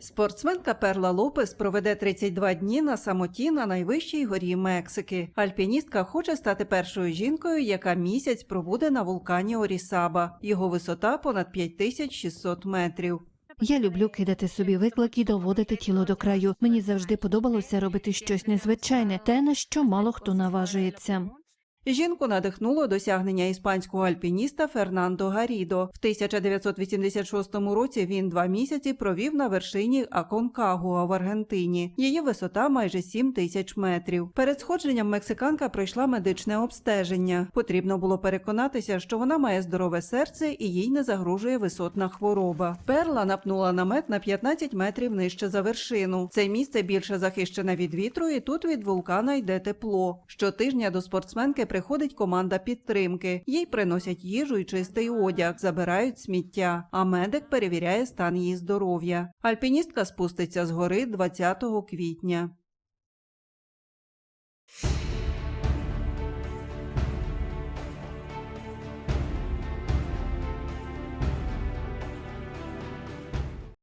Спортсменка Перла Лопес проведе 32 дні на самоті на найвищій горі Мексики. Альпіністка хоче стати першою жінкою, яка місяць пробуде на вулкані Орісаба. Його висота понад 5600 метрів. Я люблю кидати собі виклик і доводити тіло до краю. Мені завжди подобалося робити щось незвичайне, те на що мало хто наважується. Жінку надихнуло досягнення іспанського альпініста Фернандо Гарідо. В 1986 році він два місяці провів на вершині Аконкагуа в Аргентині. Її висота майже 7 тисяч метрів. Перед сходженням мексиканка пройшла медичне обстеження. Потрібно було переконатися, що вона має здорове серце і їй не загрожує висотна хвороба. Перла напнула намет на 15 метрів нижче за вершину. Це місце більше захищене від вітру, і тут від вулкана йде тепло. Щотижня до спортсменки приходить команда підтримки. Їй приносять їжу і чистий одяг, забирають сміття. А медик перевіряє стан її здоров'я. Альпіністка спуститься з гори 20 квітня.